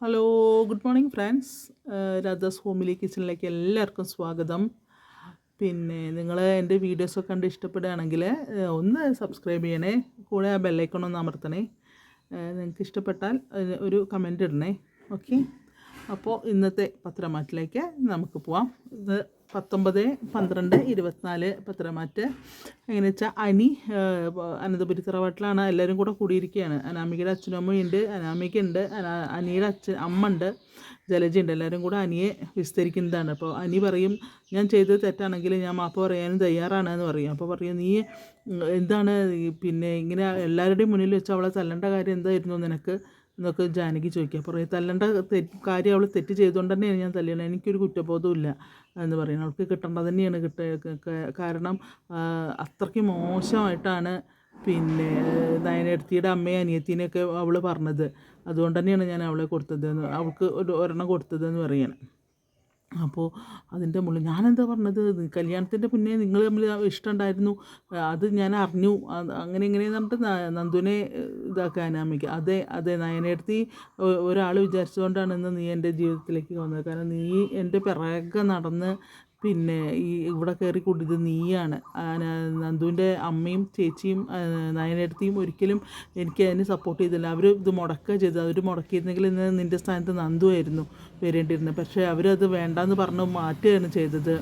Hello good morning friends Radha's homely കിച്ചണിലേക്ക് എല്ലാവർക്കും സ്വാഗതം. പിന്നെ നിങ്ങൾ എന്റെ വീഡിയോസൊക്കെ കണ്ട് ഇഷ്ടപ്പെടുകയാണെങ്കിൽ ഒന്ന് സബ്സ്ക്രൈബ് ചെയ്യണേ. കൂടെ ആ ബെല്ലൈക്കൺ ഒന്ന് അമർത്തണേ. നിങ്ങൾക്ക് ഇഷ്ടപ്പെട്ടാൽ ഒരു കമന്റ് ഇടണേ. ഓക്കെ അപ്പോൾ ഇന്നത്തെ പത്രമാറ്റിലേക്ക് നമുക്ക് പോവാം. ഇത് പത്തൊമ്പത് പന്ത്രണ്ട് ഇരുപത്തിനാല് പത്രമാറ്റ്. എങ്ങനെ വെച്ചാൽ അനി അനന്തപുരി തറവാട്ടിലാണ്. എല്ലാവരും കൂടെ കൂടിയിരിക്കുകയാണ് അനാമികയുടെ അച്ഛനും അമ്മയും ഉണ്ട് അനാമിക ഉണ്ട് അന- അനിയുടെ അച്ഛൻ അമ്മ ഉണ്ട് ജലജ ഉണ്ട്. എല്ലാവരും കൂടെ അനിയെ വിസ്തരിക്കുന്നതാണ്. അപ്പോൾ അനി പറയും ഞാൻ ചെയ്തത് തെറ്റാണെങ്കിൽ ഞാൻ മാപ്പ് പറയാനും തയ്യാറാണ് എന്ന് പറയും. അപ്പോൾ പറയും നീ എന്താണ്? പിന്നെ ഇങ്ങനെ എല്ലാവരുടെയും മുന്നിൽ വെച്ച് അവളെ തല്ലേണ്ട കാര്യം എന്തായിരുന്നു നിനക്ക്? എന്നൊക്കെ ജാനകി ചോദിക്കുക. പറയും തല്ലേണ്ട കാര്യം അവൾ തെറ്റ് ചെയ്തുകൊണ്ട് തന്നെയാണ് ഞാൻ തല്ലിയത്. എനിക്കൊരു കുറ്റബോധവും ഇല്ല എന്ന് പറയുന്നത്. അവൾക്ക് കിട്ടേണ്ടത് തന്നെയാണ് കിട്ട കാരണം അത്രയ്ക്ക് മോശമായിട്ടാണ് പിന്നെ നയനടുത്തിയുടെ അമ്മയും അനിയത്തിനെയൊക്കെ അവൾ പറഞ്ഞത്. അതുകൊണ്ട് തന്നെയാണ് ഞാൻ അവളെ കൊടുത്തത് അവൾക്ക് ഒരു ഒരെണ്ണം കൊടുത്തതെന്ന് പറയണം. അപ്പോൾ അതിന്റെ മുകളിൽ ഞാനെന്താ പറഞ്ഞത്? കല്യാണത്തിന്റെ മുന്നേ നിങ്ങൾ തമ്മിൽ ഇഷ്ടമുണ്ടായിരുന്നു. അത് ഞാൻ അറിഞ്ഞു. അങ്ങനെ ഇങ്ങനെയെന്ന് പറഞ്ഞിട്ട് നന്ദുവിനെ ഇതാക്കാൻ അമ്മയ്ക്ക് അതെ അതെ നയനടുത്തി ഒരാൾ വിചാരിച്ചുകൊണ്ടാണ് ഇന്ന് നീ എന്റെ ജീവിതത്തിലേക്ക് വന്നത്. കാരണം നീ എന്റെ പിറകെ നടന്ന് പിന്നെ ഈ ഇവിടെ കയറി കൂട്ടിയത് നീയാണ്. നന്ദുവിന്റെ അമ്മയും ചേച്ചിയും നയനടുത്തിയും ഒരിക്കലും എനിക്ക് അതിന് സപ്പോർട്ട് ചെയ്തില്ല. അവർ ഇത് മുടക്കുക ചെയ്തത്. അവർ മുടക്കിയിരുന്നെങ്കിൽ ഇന്ന് നിന്റെ സ്ഥാനത്ത് നന്ദു ആയിരുന്നു വരേണ്ടിയിരുന്നത്. പക്ഷേ അവരത് വേണ്ടാന്ന് പറഞ്ഞ് മാറ്റുകയാണ് ചെയ്തത്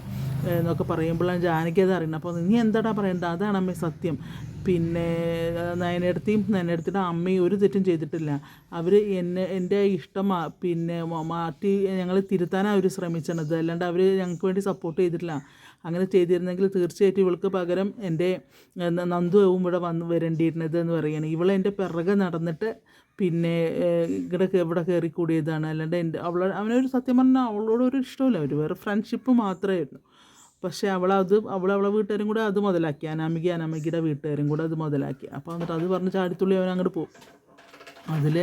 എന്നൊക്കെ പറയുമ്പോഴാണ് ജാനകി അത് അറിയണം അപ്പോൾ നീ എന്താടാ പറയേണ്ടത്? അതാണ് അമ്മ സത്യം. പിന്നെ നയനടുത്തിയും നയനടുത്തിയുടെ അമ്മയും ഒരു തെറ്റും ചെയ്തിട്ടില്ല. അവർ എന്നെ എന്റെ ഇഷ്ടം പിന്നെ മാറ്റി ഞങ്ങൾ തിരുത്താനാണ് അവർ ശ്രമിച്ചത് അല്ലാണ്ട് അവർ ഞങ്ങൾക്ക് വേണ്ടി സപ്പോർട്ട് ചെയ്തിട്ടില്ല. അങ്ങനെ ചെയ്തിരുന്നെങ്കിൽ തീർച്ചയായിട്ടും ഇവൾക്ക് പകരം എന്റെ നന്ദുവും ഇവിടെ വന്ന് വരേണ്ടിയിരുന്നത് എന്ന് പറയുകയാണ് ഇവളെന്റെ പിറകെ നടന്നിട്ട് പിന്നെ ഇവിടെ ഇവിടെ കയറി കൂടിയതാണ് അല്ലാണ്ട് എന്റെ അവളെ അവനൊരു സത്യം പറഞ്ഞാൽ അവളോട് ഒരു ഇഷ്ടമില്ല അവർ വേറെ ഫ്രണ്ട്ഷിപ്പ് മാത്രമായിരുന്നു പക്ഷേ അവളത് അവൾ അവളെ വീട്ടുകാരും കൂടെ അത് മുതലാക്കി. അനാമിക അനാമികയുടെ വീട്ടുകാരും കൂടെ അത് മുതലാക്കി. അപ്പോൾ എന്നിട്ട് അത് പറഞ്ഞ് ചാടിത്തുള്ളി അവൻ അങ്ങോട്ട് പോകും അതിൽ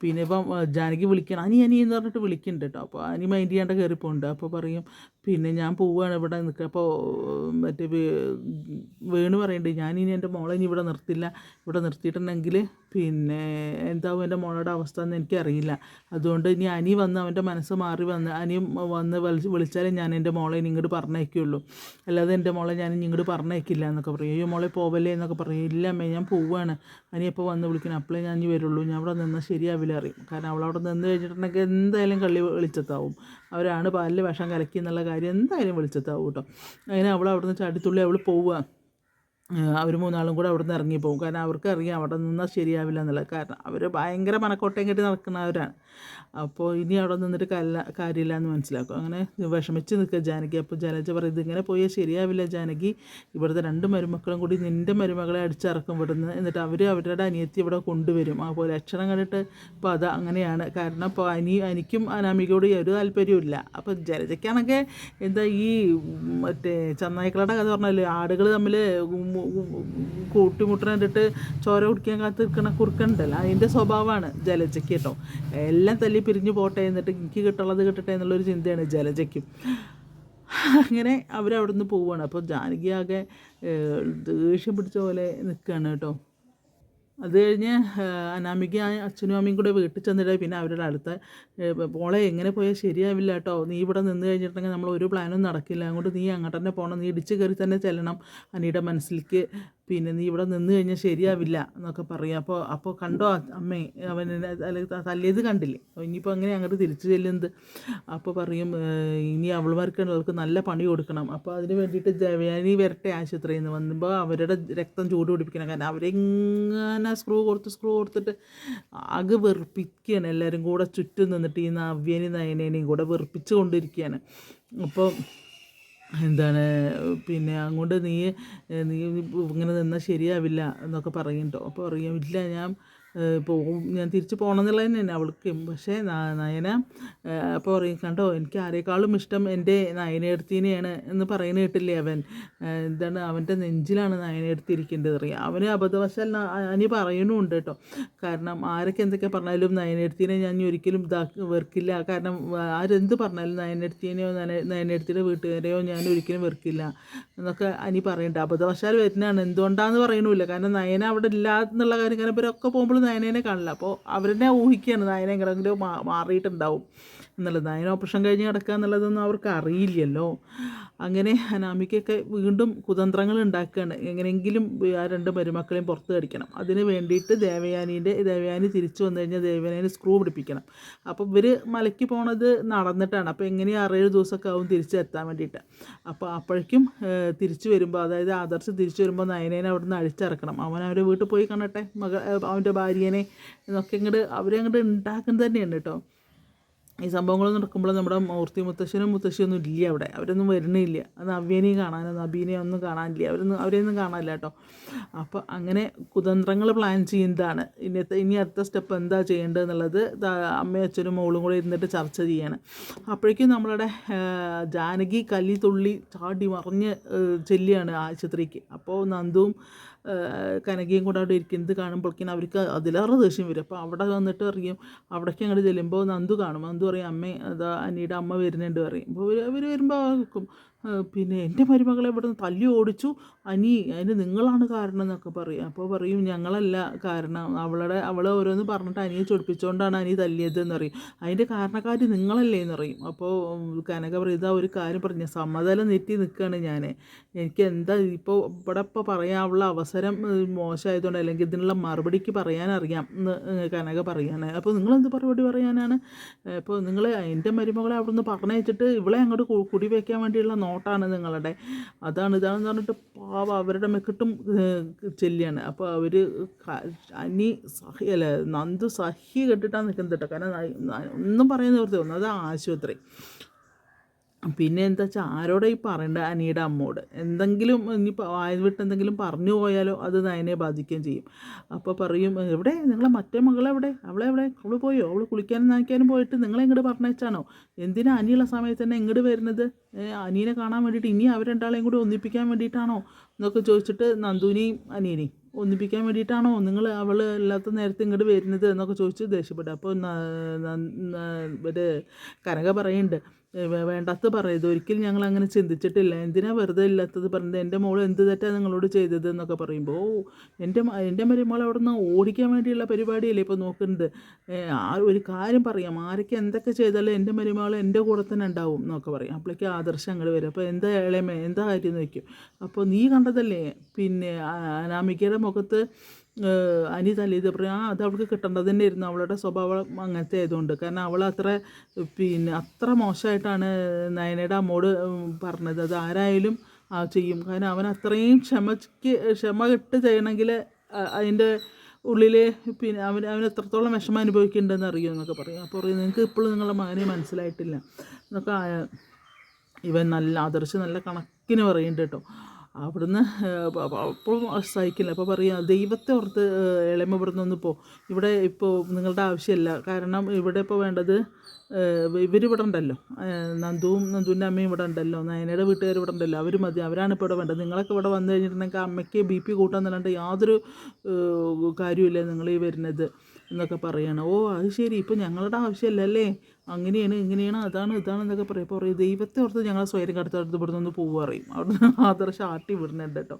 പിന്നെ ഇപ്പം ജാനകി വിളിക്കണം. അനി അനി എന്ന് പറഞ്ഞിട്ട് വിളിക്കുന്നുണ്ട് കേട്ടോ. അപ്പോൾ അനി മൈൻഡ് ചെയ്യാണ്ട് കയറിപ്പോണ്ട് അപ്പോൾ പറയും പിന്നെ ഞാൻ പോവുകയാണ് ഇവിടെ നിൽക്കുക അപ്പോൾ മറ്റേ വേണു പറയുന്നുണ്ട് ഞാനിനി എന്റെ മോളെ ഇനി ഇവിടെ നിർത്തില്ല. ഇവിടെ നിർത്തിയിട്ടുണ്ടെങ്കിൽ പിന്നെ എന്താവും എന്റെ മോളുടെ അവസ്ഥ എന്ന് എനിക്കറിയില്ല. അതുകൊണ്ട് ഇനി അനി വന്ന് അവന്റെ മനസ്സ് മാറി വന്ന് അനി വന്ന് വിളിച്ച് വിളിച്ചാലേ ഞാൻ എന്റെ മോളെ ഇങ്ങോട്ട് പറഞ്ഞേക്കുള്ളൂ അല്ലാതെ എന്റെ മോളെ ഞാൻ ഇങ്ങോട്ട് പറഞ്ഞേക്കില്ല എന്നൊക്കെ പറയും. അയ്യോ മോളെ പോവല്ലേ എന്നൊക്കെ പറയും. ഇല്ല അമ്മേ ഞാൻ പോവുകയാണ് അനി എപ്പോൾ വന്ന് വിളിക്കണം? അപ്പോഴേ ഞാൻ ഇനി വരുള്ളൂ. ഞാൻ അവിടെ നിന്നാൽ ശരിയാവില്ല അറിയും കാരണം അവളവിടെ നിന്ന് കഴിഞ്ഞിട്ടുണ്ടെങ്കിൽ എന്തായാലും കള്ളി വെളിച്ചത്താവും. അവരാണ് പാലിൽ വിഷം കലക്കി എന്നുള്ള കാര്യം എന്തായാലും വെളിച്ചത്താവും കേട്ടോ. അങ്ങനെ അവൾ അവിടെ നിന്ന് ചാടിത്തുള്ളി അവൾ പോവുക. അവർ മൂന്നാളും കൂടെ അവിടെ നിന്ന് ഇറങ്ങി പോകും. കാരണം അവർക്ക് അറിയാം അവിടെ നിന്നാൽ ശരിയാവില്ല എന്നുള്ളത് കാരണം. അവർ ഭയങ്കര മനക്കോട്ടയും കെട്ടി നടക്കുന്നവരാണ്. അപ്പോൾ ഇനി അവിടെ നിന്നിട്ട് കല്ല കാര്യമില്ല എന്ന് മനസ്സിലാക്കും. അങ്ങനെ വിഷമിച്ച് നിൽക്കുക ജാനകി. അപ്പോൾ ജലജ പറയും ഇതിങ്ങനെ പോയാൽ ശരിയാവില്ല ജാനകി. ഇവിടുത്തെ രണ്ട് മരുമക്കളും കൂടി നിന്റെ മരുമകളെ അടിച്ചിറക്കും ഇവിടുന്ന്. എന്നിട്ട് അവർ അവരുടെ അനിയത്തി ഇവിടെ കൊണ്ടുവരും. അപ്പോൾ ലക്ഷണം കണ്ടിട്ട് ഇപ്പോൾ അത് അങ്ങനെയാണ്. കാരണം ഇപ്പോൾ അനി എനിക്കും അനാമികയോട് ഒരു താല്പര്യമില്ല അപ്പോൾ ജലജയ്ക്കാണെങ്കിൽ എന്താ ഈ മറ്റേ ചന്നായിക്കളുടെ കഥ പറഞ്ഞാൽ ആടുകൾ തമ്മിൽ കൂട്ടിമുട്ടണ ചോര കുടിക്കാൻ കാത്ത് നിൽക്കണ കുറുക്കണ്ടല്ലോ അതിന്റെ സ്വഭാവമാണ് ജലജയ്ക്ക് കേട്ടോ. എല്ലാം തല്ലി പിരിഞ്ഞു പോട്ടെ എന്നിട്ട് എനിക്ക് കിട്ടുള്ളത് കിട്ടട്ടെ എന്നുള്ളൊരു ചിന്തയാണ് ജലജയ്ക്കും. അങ്ങനെ അവരവിടുന്ന് പോവുകയാണ് അപ്പോൾ ജാനകി ആകെ ദേഷ്യം പിടിച്ച പോലെ നിൽക്കുകയാണ് കേട്ടോ. അത് കഴിഞ്ഞ് അനാമിക അച്ഛനും അമ്മയും കൂടെ വീട്ടിൽ ചെന്നിട്ട് പിന്നെ അവരുടെ അടുത്ത മോളെ എങ്ങനെ പോയാൽ ശരിയാവില്ല കേട്ടോ നീ ഇവിടെ നിന്ന് കഴിഞ്ഞിട്ടുണ്ടെങ്കിൽ നമ്മൾ ഒരു പ്ലാനും നടക്കില്ല. അതുകൊണ്ട് നീ അങ്ങോട്ട് തന്നെ പോകണം നീ ഇടിച്ച് കയറി തന്നെ ചെല്ലണം. അനിയുടെ മനസ്സിലേക്ക് പിന്നെ നീ ഇവിടെ നിന്ന് കഴിഞ്ഞാൽ ശരിയാവില്ല എന്നൊക്കെ പറയും. അപ്പോൾ അപ്പോൾ കണ്ടോ അമ്മേ അവൻ അല്ലെങ്കിൽ തല്ലിയത് കണ്ടില്ലേ? ഇനിയിപ്പോൾ അങ്ങനെ അങ്ങോട്ട് തിരിച്ചു ചെല്ലുന്നത്? അപ്പോൾ പറയും ഇനി അവൾമാർക്ക് അവൾക്ക് നല്ല പണി കൊടുക്കണം. അപ്പോൾ അതിന് വേണ്ടിയിട്ട് ജവയാനി വരട്ടെ ആശുപത്രിയിൽ നിന്ന് വന്നപ്പോൾ അവരുടെ രക്തം ചൂട് പിടിപ്പിക്കണം. കാരണം അവരെങ്ങനെ സ്ക്രൂ കൊടുത്ത് സ്ക്രൂ കൊടുത്തിട്ട് ആകെ വെറുപ്പിക്കുകയാണ്. എല്ലാവരും കൂടെ ചുറ്റും നിന്നിട്ട് ഈ നവ്യനെയും നയനേനെയും കൂടെ വെറുപ്പിച്ചു കൊണ്ടിരിക്കുകയാണ്. അപ്പോൾ എന്താണ് പിന്നെ അങ്ങോട്ട് നീ നീ ഇങ്ങനെ നിന്നാൽ ശരിയാവില്ല എന്നൊക്കെ പറയും കേട്ടോ അപ്പോൾ പറയും ഇല്ല ഞാൻ പോവും ഞാൻ തിരിച്ചു പോകണം എന്നുള്ളത് തന്നെയാണ് അവൾക്കും. പക്ഷേ നയന അപ്പോൾ പറയും കണ്ടോ എനിക്ക് ആരെക്കാളും ഇഷ്ടം എന്റെ നയനയെടുത്തിനെയാണ് എന്ന് പറയുന്ന കേട്ടില്ലേ അവൻ? എന്താണ് അവന്റെ നെഞ്ചിലാണ് നയനയെടുത്തിരിക്കേണ്ടത് അറിയാം. അവന് അബദ്ധവശാൽ അനി പറയണുണ്ട് കേട്ടോ. കാരണം ആരൊക്കെ എന്തൊക്കെ പറഞ്ഞാലും നയനയെടുത്തിനെ ഞാൻ ഒരിക്കലും ഇതാക്കി വെറുക്കില്ല. കാരണം ആരെന്ത് പറഞ്ഞാലും നയനെടുത്തിനെയോ നയനെടുത്തിയുടെ വീട്ടുകാരെയോ ഞാൻ ഒരിക്കലും വെറുക്കില്ല എന്നൊക്കെ അനി പറയുന്നുണ്ട്. അബദ്ധവശാൽ വരുന്നതാണ്. എന്തുകൊണ്ടാണെന്ന് പറയണില്ല കാരണം നയന അവിടെ ഇല്ല എന്നുള്ള കാര്യം കാരണം ഇവരൊക്കെ പോകുമ്പോൾ നയനേനെ കാണില്ല. അപ്പോൾ അവരെന്നെ ഊഹിക്കുകയാണ് നയന മാ മാറിയിട്ടുണ്ടാവും എന്നുള്ളത്. നയന ഓപ്പറേഷൻ കഴിഞ്ഞ് കിടക്കുക എന്നുള്ളതൊന്നും അവർക്ക് അറിയില്ലല്ലോ. അങ്ങനെ അനാമിക്കൊക്കെ വീണ്ടും കുതന്ത്രങ്ങൾ ഉണ്ടാക്കുകയാണ് എങ്ങനെയെങ്കിലും ആ രണ്ട് മരുമക്കളെയും പുറത്ത് കടിക്കണം. അതിന് വേണ്ടിയിട്ട് ദേവയാനീന്റെ ദേവയാനി തിരിച്ചു വന്നു കഴിഞ്ഞാൽ ദേവയാനി സ്ക്രൂ പിടിപ്പിക്കണം. അപ്പോൾ ഇവർ മലയ്ക്ക് പോണത് നടന്നിട്ടാണ്. അപ്പോൾ എങ്ങനെയും ആറേഴ് ദിവസമൊക്കെ ആവും തിരിച്ചെത്താൻ വേണ്ടിയിട്ട്. അപ്പോൾ അപ്പോഴേക്കും തിരിച്ചു വരുമ്പോൾ അതായത് ആദർശ് തിരിച്ചു വരുമ്പോൾ നയനേനെ അവിടെ നിന്ന് അഴിച്ചിറക്കണം. അവൻ അവരെ വീട്ടിൽ പോയി കാണട്ടെ. മകൾ അവന്റെ അവന്റെ ഭാര്യേനെ എന്നൊക്കെ ഇങ്ങോട്ട് അവരെ ഉണ്ടാക്കുന്നത് തന്നെയാണ് കേട്ടോ. ഈ സംഭവങ്ങൾ നടക്കുമ്പോൾ നമ്മുടെ മൂർത്തി മുത്തശ്ശനും മുത്തശ്ശിയൊന്നും ഇല്ല അവിടെ. അവരൊന്നും വരണില്ല അത് നവ്യനെയും കാണാനൊന്നും നബീനെയും ഒന്നും കാണാനില്ല. അവരൊന്നും അവരെയൊന്നും കാണാനില്ല കേട്ടോ. അപ്പോൾ അങ്ങനെ കുതന്ത്രങ്ങൾ പ്ലാൻ ചെയ്യുന്നതാണ്. ഇന്നത്തെ ഇനി അടുത്ത സ്റ്റെപ്പ് എന്താ ചെയ്യേണ്ടത് എന്നുള്ളത് അമ്മയും അച്ഛനും മോളും കൂടെ ഇരുന്നിട്ട് ചർച്ച ചെയ്യാണ്. അപ്പോഴേക്കും നമ്മളുടെ ജാനകി കല്ലി തുള്ളി ചാടി മറിഞ്ഞ് ആ, ചെല്ലുകയാണ് ആശുപത്രിക്ക്. അപ്പോൾ നന്ദുവും കനകയും കൂടെ അവിടെ ഇരിക്കുന്നത് കാണുമ്പോഴേക്കും അവർക്ക് അതിലേറെ ദേഷ്യം വരും. അപ്പോൾ അവിടെ വന്നിട്ട് അറിയും അവിടേക്ക് അങ്ങോട്ട് ചെല്ലുമ്പോൾ നന്ദു കാണും. നന്ദു പറയും അമ്മേ അതാ അനിയുടെ അമ്മ വരുന്നുണ്ട് പറയും. അപ്പോൾ അവർ വരുമ്പോൾ "ആ, പിന്നെ എന്റെ മരുമകളെ ഇവിടെ നിന്ന് തല്ലി ഓടിച്ചു. അനി അതിന് നിങ്ങളാണ് കാരണം എന്നൊക്കെ പറയും. അപ്പോൾ പറയും ഞങ്ങളല്ല കാരണം. അവളുടെ അവളെ ഓരോന്ന് പറഞ്ഞിട്ട് അനിയെ ചൊടിപ്പിച്ചുകൊണ്ടാണ് അനി തല്ലിയത് എന്ന് പറയും. അതിന്റെ കാരണക്കാർ നിങ്ങളല്ലേ എന്ന് പറയും. അപ്പോൾ കനക പറയും ഇതാ ഒരു കാര്യം പറഞ്ഞു. സമ്മതലം നെറ്റി നിൽക്കുകയാണ് ഞാൻ എനിക്ക് എന്താ ഇപ്പോൾ ഇവിടെ ഇപ്പോൾ പറയാനുള്ള അവസരം മോശമായതുകൊണ്ട് അല്ലെങ്കിൽ ഇതിനുള്ള മറുപടിക്ക് പറയാനറിയാം എന്ന് കനക പറയാനാണ് അപ്പോൾ നിങ്ങളെന്ത് മറുപടി പറയാനാണ്? അപ്പോൾ നിങ്ങൾ എന്റെ മരുമകളെ അവിടെ നിന്ന് പറഞ്ഞയച്ചിട്ട് ഇവളെ അങ്ങോട്ട് കുടി വയ്ക്കാൻ വേണ്ടിയുള്ള നോട്ടാണ് നിങ്ങളുടെ. അതാണ് ഇതാണെന്ന് പറഞ്ഞിട്ട് പാവ അവരുടെ മെക്കിട്ടും ചെല്ലിയാണ്. അപ്പോൾ അവർ അനി സഹി അല്ല നന്ദു സഹി കെട്ടിട്ടാണ് നിൽക്കുന്നത് കേട്ടോ കാരണം ഒന്നും പറയുന്ന നിർത്തി വന്നു അത് ആശുപത്രി. പിന്നെ എന്താ വെച്ചാൽ ആരോടാ ഈ പറയേണ്ട അനിയുടെ അമ്മോട്? എന്തെങ്കിലും ഇനി വായ വിട്ട് എന്തെങ്കിലും പറഞ്ഞു പോയാലോ അത് നയനെ ബാധിക്കുകയും ചെയ്യും. അപ്പോൾ പറയും എവിടെ? നിങ്ങളെ മറ്റേ മകളെവിടെ അവളെ എവിടെ? അവൾ പോയോ? അവൾ കുളിക്കാനും നനയ്ക്കാനും പോയിട്ട് നിങ്ങളെ ഇങ്ങോട്ട് പറഞ്ഞേച്ചാണോ എന്തിനാ അനിയുള്ള സമയത്ത് തന്നെ ഇങ്ങോട്ട് വരുന്നത്? അനിയനെ കാണാൻ വേണ്ടിയിട്ട് ഇനി അവർ രണ്ടാളെയും കൂടി ഒന്നിപ്പിക്കാൻ വേണ്ടിയിട്ടാണോ? എന്നൊക്കെ ചോദിച്ചിട്ട് നന്ദുവിനെയും അനിയനെയും. ഒന്നിപ്പിക്കാൻ വേണ്ടിയിട്ടാണോ? നിങ്ങൾ അവൾ അല്ലാത്ത നേരത്തെ ഇങ്ങോട്ട് വരുന്നത് എന്നൊക്കെ ചോദിച്ച് ദേഷ്യപ്പെട്ടു. അപ്പോൾ ഒരു കനക പറയുന്നുണ്ട് വേണ്ടാത്തത് പറയരുത്. ഒരിക്കലും ഞങ്ങൾ അങ്ങനെ ചിന്തിച്ചിട്ടില്ല. എന്തിനാ വെറുതെ ഇല്ലാത്തത് പറഞ്ഞത്? എന്റെ മോൾ എന്ത് തെറ്റാണ് നിങ്ങളോട് ചെയ്തത്? എന്നൊക്കെ പറയുമ്പോൾ ഓ എന്റെ എന്റെ മരുമോൾ അവിടെ നിന്ന് ഓടിക്കാൻ വേണ്ടിയുള്ള പരിപാടിയല്ലേ ഇപ്പോൾ നോക്കുന്നത് ആ ഒരു കാര്യം പറയാം. ആരൊക്കെ എന്തൊക്കെ ചെയ്താലും എന്റെ മരുമോൾ എന്റെ കൂടെ തന്നെ ഉണ്ടാവും എന്നൊക്കെ പറയും. അപ്പോഴേക്ക് ആദർശം അങ്ങോട്ട് വരും. അപ്പോൾ എന്താ ഇളയമേ എന്താ കാര്യം എന്ന് വയ്ക്കും അപ്പോൾ നീ കണ്ടതല്ലേ? പിന്നെ അനാമികയുടെ മുഖത്ത് അനി തല്ലിയത് പറയും ആ അത് അവൾക്ക് കിട്ടേണ്ടത് തന്നെ ഇരുന്നു അവളുടെ സ്വഭാവം അങ്ങനത്തെ ആയതുകൊണ്ട്. കാരണം അവൾ അത്ര പിന്നെ അത്ര മോശമായിട്ടാണ് നയനയുടെ അമ്മോട് പറഞ്ഞത്. അത് ആരായാലും ചെയ്യും. കാരണം അവൻ അത്രയും ക്ഷമയ്ക്ക് ക്ഷമ കെട്ട് ചെയ്യണമെങ്കിൽ അതിന്റെ ഉള്ളിൽ പിന്നെ അവൻ അവൻ എത്രത്തോളം വിഷമം അനുഭവിക്കുന്നുണ്ടെന്ന് അറിയുമോ എന്നൊക്കെ പറയും. അപ്പോൾ പറയും നിങ്ങൾക്ക് ഇപ്പോഴും നിങ്ങളുടെ മകനെ മനസ്സിലായിട്ടില്ല. എന്നൊക്കെ ഇവൻ നല്ല ആദർശ് നല്ല കണക്കിന് പറയുന്നുണ്ട് കേട്ടോ. അവിടുന്ന് അപ്പോഴും സഹിക്കില്ല അപ്പോൾ പറയുക ദൈവത്തെ ഓർത്ത് ഇളമ ഇവിടുന്ന് ഒന്ന് പോ. ഇവിടെ ഇപ്പോൾ നിങ്ങളുടെ ആവശ്യമില്ല. കാരണം ഇവിടെ ഇപ്പോൾ വേണ്ടത് ഇവരിവിടെ ഉണ്ടല്ലോ. നന്ദുവും നന്ദുവിന്റെ അമ്മയും ഇവിടെ ഉണ്ടല്ലോ. നയനയുടെ വീട്ടുകാർ ഇവിടെ ഉണ്ടല്ലോ. അവർ മതി. അവരാണ് ഇപ്പോൾ ഇവിടെ വേണ്ടത്. നിങ്ങളൊക്കെ ഇവിടെ വന്നു കഴിഞ്ഞിട്ടുണ്ടെങ്കിൽ അമ്മയ്ക്ക് ബി പി കൂട്ടാന്നല്ലാണ്ട് യാതൊരു കാര്യമില്ല നിങ്ങൾ ഈ വരുന്നത് എന്നൊക്കെ പറയണം. ഓ അത് ശരി. ഇപ്പോൾ ഞങ്ങളുടെ ആവശ്യമല്ലല്ലേ? അങ്ങനെയാണ് ഇങ്ങനെയാണ് അതാണ് ഇതാണ് എന്നൊക്കെ പറയും. അപ്പോൾ പറയും ദൈവത്തെ ഓർത്ത് ഞങ്ങൾ സ്വയം കടത്തടുത്ത് ഇവിടെ നിന്ന് പോവുക അറിയും അവിടുന്ന് ആദർശം ആട്ടി വിടുന്നുണ്ട് കേട്ടോ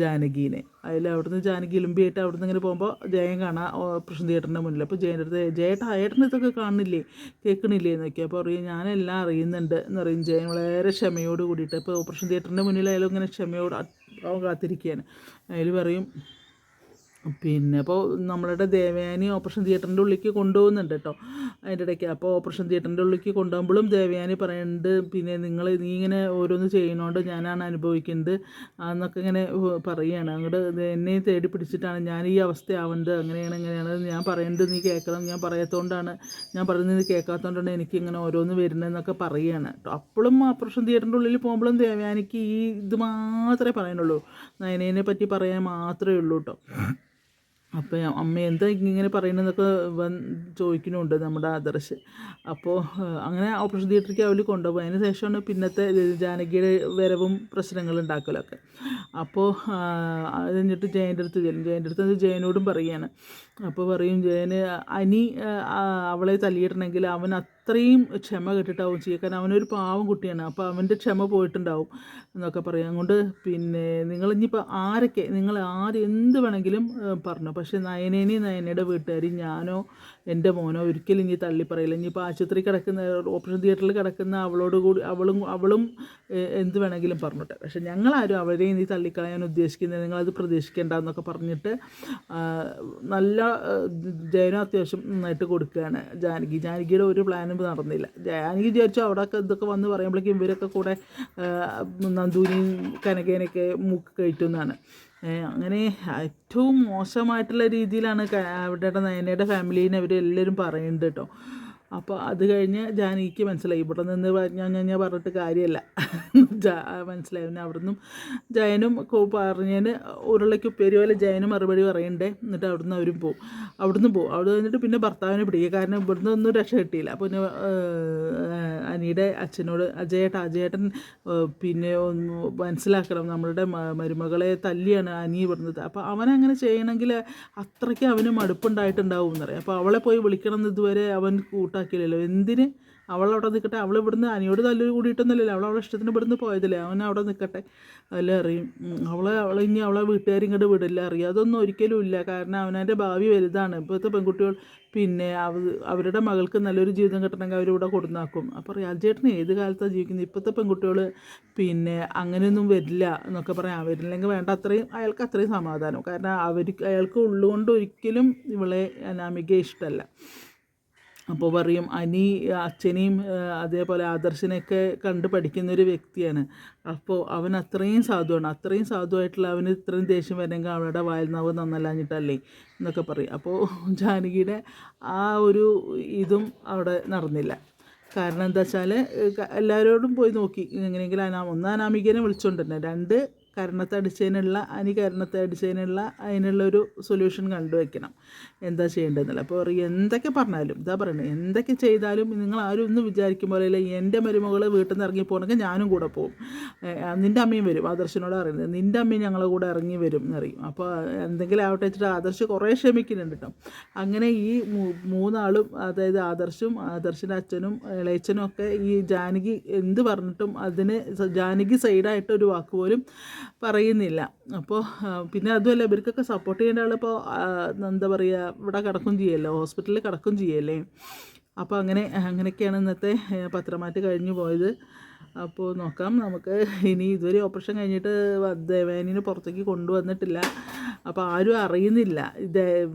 ജാനകീനെ. അതിൽ അവിടുന്ന് ജാനകി ഇലുമ്പിയായിട്ട് അവിടുന്ന് ഇങ്ങനെ പോകുമ്പോൾ ജയൻ കാണാം പ്രശ്നം തിയേറ്ററിന്റെ മുന്നിൽ അപ്പോൾ ജയന്റെ അടുത്ത് ജയേട്ടാ ഏട്ടൻ ഇതൊക്കെ കാണുന്നില്ലേ? കേൾക്കണില്ലേ? എന്നൊക്കെ അപ്പോൾ പറയും ഞാനെല്ലാം അറിയുന്നുണ്ട് എന്ന് പറയും. ജയൻ വളരെ ക്ഷമയോട് കൂടിയിട്ട്. ഇപ്പോൾ തിയേറ്ററിന്റെ മുന്നിൽ അയാലും ഇങ്ങനെ ക്ഷമയോട് കാത്തിരിക്കുകയാണ്. അതിൽ പറയും പിന്നെ അപ്പോൾ നമ്മളുടെ ദേവയാനി ഓപ്പറേഷൻ തിയേറ്ററിന്റെ ഉള്ളിലേക്ക് കൊണ്ടുപോകുന്നുണ്ട് കേട്ടോ. അതിന്റെ ഇടയ്ക്ക്. അപ്പോൾ ഓപ്പറേഷൻ തിയേറ്ററിന്റെ ഉള്ളിലേക്ക് കൊണ്ടുപോകുമ്പോഴും ദേവയാനി പറയുന്നുണ്ട് പിന്നെ നിങ്ങൾ നീ ഇങ്ങനെ ഓരോന്ന് ചെയ്യുന്നതുകൊണ്ട് ഞാനാണ് അനുഭവിക്കുന്നത്. എന്നൊക്കെ ഇങ്ങനെ പറയുകയാണ് അങ്ങോട്ട് എന്നെ തേടി പിടിച്ചിട്ടാണ് ഞാൻ ഈ അവസ്ഥയാവുന്നത്. അങ്ങനെയാണ് ഇങ്ങനെയാണ്. ഞാൻ പറയുന്നത് നീ കേൾക്കണം. ഞാൻ പറയാത്തതുകൊണ്ടാണ് ഞാൻ പറയുന്നത് നീ കേൾക്കാത്തതുകൊണ്ടാണ് എനിക്ക് ഇങ്ങനെ ഓരോന്ന് വരുന്നതെന്നൊക്കെ പറയുകയാണ് കേട്ടോ. അപ്പോഴും ഓപ്പറേഷൻ തിയേറ്ററിന്റെ ഉള്ളിൽ പോകുമ്പോഴും ദേവയാനിക്ക് ഈ ഇത് മാത്രമേ പറയാനുള്ളൂ. നയനേനെ പറ്റി പറയാൻ മാത്രമേ ഉള്ളൂ കേട്ടോ. അപ്പോൾ അമ്മ എന്താ ഇങ്ങനെ പറയണെന്നൊക്കെ വന്ന് ചോദിക്കുന്നുണ്ട് നമ്മുടെ ആദർശ്. അപ്പോൾ അങ്ങനെ ഓപ്പറേഷൻ തിയേറ്ററിലേക്ക് അവർ കൊണ്ടുപോകും അതിന് ശേഷമാണ് പിന്നത്തെ ജാനകിയുടെ വരവും പ്രശ്നങ്ങളും ഉണ്ടാക്കലൊക്കെ. അപ്പോൾ അത് കഴിഞ്ഞിട്ട് ജയന്റെ അടുത്ത് ചെല്ലും ജയന്റെ അടുത്ത് ജയനോടും പറയുകയാണ് അപ്പോൾ പറയും ജയന് അനി അവളെ തല്ലിയിട്ടുണ്ടെങ്കിൽ അവൻ അത്രയും ക്ഷമ കെട്ടിട്ടാവും ചെയ്യുക. കാരണം അവനൊരു പാവം കുട്ടിയാണ്. അപ്പോൾ അവന്റെ ക്ഷമ പോയിട്ടുണ്ടാവും എന്നൊക്കെ പറയാം. അതുകൊണ്ട് പിന്നെ നിങ്ങൾ ഇനിയിപ്പോൾ ആരൊക്കെ നിങ്ങൾ ആര് എന്ത് വേണമെങ്കിലും പറഞ്ഞു. പക്ഷേ നയനേനി നയനയുടെ വീട്ടുകാരി ഞാനോ എന്റെ മോനോ ഒരിക്കലും ഇനി തള്ളിപ്പറയില്ല. ഇനിയിപ്പോൾ ആശുപത്രി കിടക്കുന്ന ഓപ്പറേഷൻ തിയേറ്ററിൽ കിടക്കുന്ന അവളോട് കൂടി അവളും അവളും എന്ത് വേണമെങ്കിലും പറഞ്ഞോട്ടെ. പക്ഷേ ഞങ്ങളാരും അവരെ ഇനി തള്ളിക്കളയാൻ ഉദ്ദേശിക്കുന്നത് നിങ്ങളത് പ്രതീക്ഷിക്കേണ്ട എന്നൊക്കെ പറഞ്ഞിട്ട് നല്ല ജയനോ അത്യാവശ്യം നന്നായിട്ട് കൊടുക്കുകയാണ് ജാനകി. ജാനകിയുടെ ഒരു പ്ലാനും നടന്നില്ല. എനിക്ക് വിചാരിച്ചു അവിടെയൊക്കെ ഇതൊക്കെ വന്ന് പറയുമ്പോഴേക്കും ഇവരൊക്കെ കൂടെ നന്ദൂരിയും കനകേനൊക്കെ മൂക്ക് കയറ്റുന്നതാണ് അങ്ങനെ ഏറ്റവും മോശമായിട്ടുള്ള രീതിയിലാണ് അവിടെ നയനയുടെ ഫാമിലീനെ അവരെല്ലാവരും പറയുന്നുണ്ട് കേട്ടോ. അപ്പോൾ അത് കഴിഞ്ഞ് ജാനകിക്ക് മനസ്സിലായി. ഇവിടെ നിന്ന് ഞാൻ ഞാൻ പറഞ്ഞിട്ട് കാര്യമല്ല മനസ്സിലായി. പിന്നെ അവിടുന്ന് ജയനും പറഞ്ഞതിന് ഉരുളയ്ക്ക് ഉപ്പേരി പോലെ ജയനും മറുപടി പറയണ്ടേ? എന്നിട്ട് അവിടുന്ന് അവരും പോവും. അവിടുന്ന് പോവും. അവിടെ വന്നിട്ട് പിന്നെ ഭർത്താവിനെ പിടിക്കുക കാരണം ഇവിടുന്ന് ഒന്നും രക്ഷ കിട്ടിയില്ല. പിന്നെ അനിയുടെ അച്ഛനോട് അജയേട്ട അജയേട്ടൻ പിന്നെ ഒന്ന് മനസ്സിലാക്കണം. നമ്മളുടെ മരുമകളെ തല്ലിയാണ് അനി ഇവിടുന്നത് അപ്പോൾ അവനങ്ങനെ ചെയ്യണമെങ്കിൽ അത്രയ്ക്ക് അവന് മടുപ്പുണ്ടായിട്ടുണ്ടാവും എന്നറിയാം അപ്പോൾ അവളെ പോയി വിളിക്കണം എന്ന് ഇതുവരെ അവൻ കൂട്ടാക്കിയില്ലല്ലോ എന്തിന്? അവളവിടെ നിൽക്കട്ടെ അവൾ ഇവിടുന്ന് അനിയോട് തല്ലു കൂടിയിട്ടൊന്നുമില്ലല്ലോ. അവൾ അവളെ ഇഷ്ടത്തിന് ഇവിടുന്ന് പോയതല്ലേ? അവൻ അവിടെ നിൽക്കട്ടെ അതെല്ലാം അറിയും. അവളെ അവളെ ഇനി അവളെ വീട്ടുകാരും ഇങ്ങോട്ട് വിടില്ല. അറിയാം. അതൊന്നും ഒരിക്കലും ഇല്ല. കാരണം അവനവന്റെ ഭാവി വലുതാണ്. ഇപ്പോഴത്തെ പെൺകുട്ടികൾ പിന്നെ അവ അവരുടെ മകൾക്ക് നല്ലൊരു ജീവിതം കിട്ടണമെങ്കിൽ അവരിവിടെ കൊടുന്നാക്കും. അപ്പോൾ രാജേട്ടൻ ഏത് കാലത്താണ് ജീവിക്കുന്നത്? ഇപ്പോഴത്തെ പെൺകുട്ടികൾ പിന്നെ അങ്ങനെയൊന്നും വരില്ല എന്നൊക്കെ പറയാം. വരില്ലെങ്കിൽ വേണ്ട. അത്രയും അയാൾക്ക് അത്രയും സമാധാനം. കാരണം അവർക്ക് അയാൾക്ക് ഉള്ളുകൊണ്ട് ഒരിക്കലും ഇവളെ അനാമികയെ ഇഷ്ടമല്ല. അപ്പോൾ പറയും അനി അച്ഛനെയും അതേപോലെ ആദർശനെയൊക്കെ കണ്ട് പഠിക്കുന്ന ഒരു വ്യക്തിയാണ്. അപ്പോൾ അവൻ അത്രയും സാധുവാണ്. അത്രയും സാധുവായിട്ടുള്ള അവന് ഇത്രയും ദേഷ്യം വരണമെങ്കിൽ അവളുടെ വായൽനാവ് നന്നല്ലാഞ്ഞിട്ടല്ലേ? എന്നൊക്കെ പറയും. അപ്പോൾ ജാനകിയുടെ ആ ഒരു ഇതും അവിടെ നടന്നില്ല. കാരണം എന്താ വെച്ചാൽ എല്ലാവരോടും പോയി നോക്കി. എങ്ങനെയെങ്കിലും അനാ ഒന്ന് അനാമികനെ വിളിച്ചുകൊണ്ടിരുന്നത് രണ്ട് കരണത്തെ അടിച്ചതിനുള്ള അനി കരണത്തെ അടിച്ചതിനുള്ള അതിനുള്ളൊരു സൊല്യൂഷൻ കണ്ടുവയ്ക്കണം എന്താ ചെയ്യേണ്ടതെന്നില്ല അപ്പോൾ പറയും എന്തൊക്കെ പറഞ്ഞാലും ഇതാ പറയുന്നത് എന്തൊക്കെ ചെയ്താലും നിങ്ങൾ ആരും ഒന്നും വിചാരിക്കും പോലെയല്ല എന്റെ മരുമകൾ വീട്ടിൽ നിന്ന് ഇറങ്ങി പോകണമെങ്കിൽ ഞാനും കൂടെ പോകും. നിന്റെ അമ്മയും വരും ആദർശനോട് അറിയുന്നത് നിന്റെ അമ്മയും ഞങ്ങളെ കൂടെ ഇറങ്ങി വരും എന്നറിയും അപ്പോൾ എന്തെങ്കിലും ആവട്ടെ വെച്ചിട്ട് ആദർശ് കുറേ ക്ഷമിക്കുന്നുണ്ട് കേട്ടോ. അങ്ങനെ ഈ മൂന്നാളും അതായത് ആദർശും ആദർശിന്റെ അച്ഛനും ഇളയച്ചനും ഒക്കെ ഈ ജാനകി എന്ത് പറഞ്ഞിട്ടും അതിന് ജാനകി സൈഡായിട്ട് ഒരു വാക്ക് പോലും പറയുന്നില്ല. അപ്പോൾ പിന്നെ അതുമല്ല ഇവർക്കൊക്കെ സപ്പോർട്ട് ചെയ്യേണ്ട ആളിപ്പോൾ എന്താ പറയുക ഇവിടെ കിടക്കും ചെയ്യല്ലോ ഹോസ്പിറ്റലിൽ കിടക്കും ചെയ്യല്ലേ. അപ്പോൾ അങ്ങനെ അങ്ങനെയൊക്കെയാണ് ഇന്നത്തെ പത്രമാറ്റ് കഴിഞ്ഞു പോയത്. അപ്പോൾ നോക്കാം നമുക്ക് ഇനി ഇതുവരെ ഓപ്പറേഷൻ കഴിഞ്ഞിട്ട് ദേവേനിന് പുറത്തേക്ക് കൊണ്ടുവന്നിട്ടില്ല. അപ്പോൾ ആരും അറിയുന്നില്ല.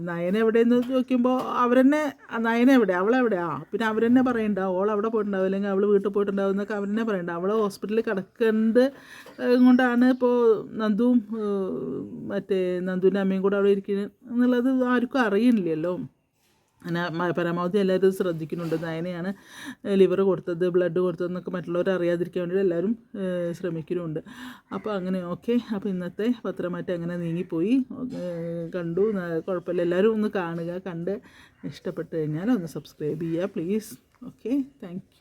നയന എവിടെയെന്ന് ചോദിക്കുമ്പോൾ അവരെന്നെ നയന എവിടെ? അവളെവിടെ ആ പിന്നെ അവരെന്നെ പറയണ്ട. ഓൾ അവിടെ പോയിട്ടുണ്ടാവും. അല്ലെങ്കിൽ അവൾ വീട്ടിൽ പോയിട്ടുണ്ടാവും എന്നൊക്കെ അവരെന്നെ പറയണ്ട. അവൾ ഹോസ്പിറ്റലിൽ കിടക്കുന്നത് കൊണ്ടാണ് ഇപ്പോൾ നന്ദുവും മറ്റേ നന്ദുവിന്റെ അമ്മയും കൂടെ അവിടെ ഇരിക്കുന്നത് എന്നുള്ളത് ആർക്കും അറിയില്ലല്ലോ. അങ്ങനെ പരമാവധി എല്ലാവരും ശ്രദ്ധിക്കുന്നുണ്ട്. നയനയാണ് ലിവർ കൊടുത്തത് ബ്ലഡ് കൊടുത്തതെന്നൊക്കെ മറ്റുള്ളവർ അറിയാതിരിക്കാൻ വേണ്ടി എല്ലാവരും ശ്രമിക്കുന്നുണ്ട്. അപ്പോൾ അങ്ങനെ ഓക്കെ അപ്പോൾ ഇന്നത്തെ പത്രമായിട്ട് അങ്ങനെ നീങ്ങിപ്പോയി. കണ്ടു കുഴപ്പമില്ല. എല്ലാവരും ഒന്ന് കാണുക കണ്ട് ഇഷ്ടപ്പെട്ട് കഴിഞ്ഞാൽ ഒന്ന് സബ്സ്ക്രൈബ് ചെയ്യുക പ്ലീസ് ഓക്കെ താങ്ക്